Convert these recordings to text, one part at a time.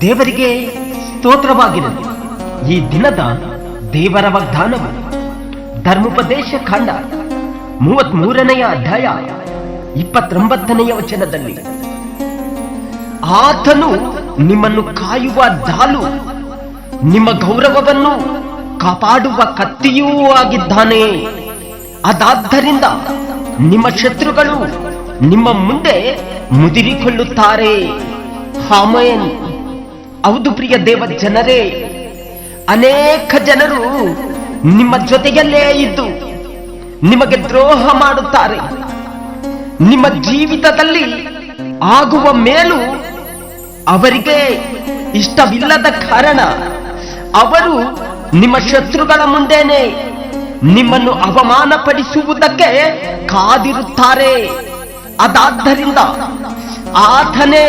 ದೇವರಿಗೆ ಸ್ತೋತ್ರವಾಗಿರಲಿ. ಈ ದಿನದ ದೇವರ ವಾಗ್ದಾನವು ಧರ್ಮೋಪದೇಶ ಖಂಡ ಮೂವತ್ ಮೂರನೆಯ ಅಧ್ಯಾಯ ಇಪ್ಪತ್ತೊಂಬತ್ತನೆಯ ವಚನದಲ್ಲಿ, ಆತನು ನಿಮ್ಮನ್ನು ಕಾಯುವ ದಾಲು ನಿಮ್ಮ ಗೌರವವನ್ನು ಕಾಪಾಡುವ ಕತ್ತಿಯೂ ಆಗಿದ್ದಾನೆ. ಅದಾದ್ದರಿಂದ ನಿಮ್ಮ ಶತ್ರುಗಳು ನಿಮ್ಮ ಮುಂದೆ ಮುದಿರಿಕೊಳ್ಳುತ್ತಾರೆ. ಹಾಮಯನ್ ಹೌದು ಪ್ರಿಯ ದೇವ ಜನರೇ, ಅನೇಕ ಜನರು ನಿಮ್ಮ ಜೊತೆಯಲ್ಲೇ ಇದ್ದು ನಿಮಗೆ ದ್ರೋಹ ಮಾಡುತ್ತಾರೆ. ನಿಮ್ಮ ಜೀವಿತದಲ್ಲಿ ಆಗುವ ಮೇಲು ಅವರಿಗೆ ಇಷ್ಟವಿಲ್ಲದ ಕಾರಣ ಅವರು ನಿಮ್ಮ ಶತ್ರುಗಳ ಮುಂದೆನೆ ನಿಮ್ಮನ್ನು ಅವಮಾನಪಡಿಸುವುದಕ್ಕೆ ಕಾದಿರುತ್ತಾರೆ. ಅದಾದ್ದರಿಂದ ಆತನೇ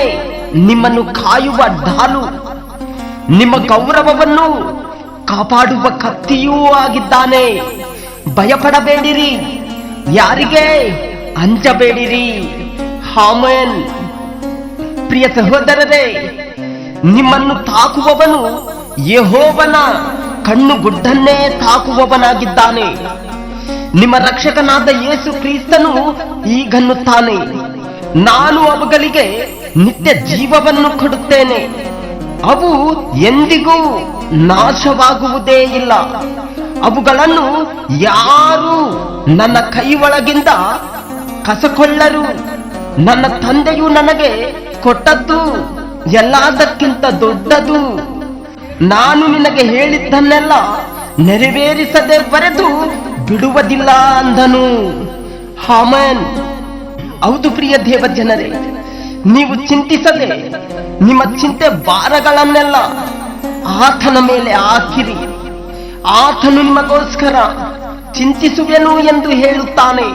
ನಿಮ್ಮನ್ನು ಕಾಯುವ ಢಾಲು, ನಿಮ್ಮ ಗೌರವವನ್ನು ಕಾಪಾಡುವ ಕತ್ತಿಯೂ ಆಗಿದ್ದಾನೆ. ಭಯಪಡಬೇಡಿರಿ, ಯಾರಿಗೆ ಅಂಜಬೇಡಿರಿ. ಹಾಮನ್, ಪ್ರಿಯ ಸಹೋದರರೇ, ನಿಮ್ಮನ್ನು ತಾಕುವವನು ಯೆಹೋವನ ಕಣ್ಣು ಗುಡ್ಡನ್ನೇ ತಾಕುವವನಾಗಿದ್ದಾನೆ ನಿಮ್ಮ ರಕ್ಷಕನಾದ ಯೇಸು ಕ್ರೀಸ್ತನು ಈಗನ್ನುತ್ತಾನೆ ನಾನು ಅವುಗಳಿಗೆ ನಿತ್ಯ ಜೀವವನ್ನು ಕೊಡುತ್ತೇನೆ. ಅವು ಎಂದಿಗೂ ನಾಶವಾಗುವುದೇ ಇಲ್ಲ. ಅವುಗಳನ್ನು ಯಾರು ನನ್ನ ಕೈ ಒಳಗಿಂದ ಕಸಕೊಳ್ಳರು, ನನ್ನ ತಂದೆಯು ನನಗೆ ಕೊಟ್ಟದ್ದು ಎಲ್ಲದಕ್ಕಿಂತ ದೊಡ್ಡದು. ನಾನು ನಿನಗೆ ಹೇಳಿದ್ದನ್ನೆಲ್ಲ ನೆರವೇರಿಸದೆ ಬರೆದು ಬಿಡುವುದಿಲ್ಲ ಅಂದನು. ಹಾಮನ್ ಹೌದು ಪ್ರಿಯ ದೇವ ಜನರೇ ನೀವು ಚಿಂತಿಸದೆ ನಿಮ್ಮ ಚಿಂತೆ ಭಾರಗಳನ್ನೆಲ್ಲ ಆತನ ಮೇಲೆ ಹಾಕಿರಿ. ಆತನು ನಿಮಗೋಸ್ಕರ ಚಿಂತಿಸುವೆನು ಎಂದು ಹೇಳುತ್ತಾನೆ.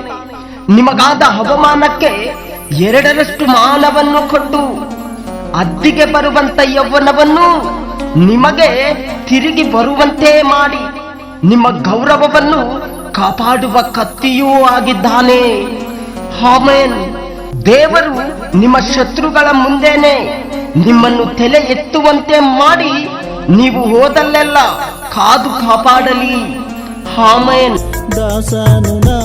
ನಿಮಗಾದ ಅವಮಾನಕ್ಕೆ ಎರಡರಷ್ಟು ಮಾನವನ್ನು ಕೊಟ್ಟು ಅದ್ದಿಗೆ ಬರುವಂತ ಯೌವನವನ್ನು ನಿಮಗೆ ತಿರುಗಿ ಬರುವಂತೆ ಮಾಡಿ. ನಿಮ್ಮ ಗೌರವವನ್ನು ಕಾಪಾಡುವ ಕತ್ತಿಯೂ ಆಗಿದ್ದಾನೆ. ಹಾಮೇನ್ ದೇವರು ನಿಮ್ಮ ಶತ್ರುಗಳ ಮುಂದೆನೆ ನಿಮ್ಮನ್ನು ತಲೆ ಎತ್ತುವಂತೆ ಮಾಡಿ ನೀವು ಹೋದಲ್ಲೆಲ್ಲ ಕಾದು ಕಾಪಾಡಲಿ. ಹಾಮೇನ್ ದಾಸನು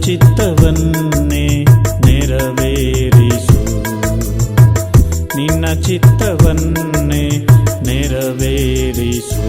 ಚಿತ್ತವನ್ನೇ ನೆರವೇರಿಸು. ನಿನ್ನ ಚಿತ್ತವನ್ನೇ ನೆರವೇರಿಸು.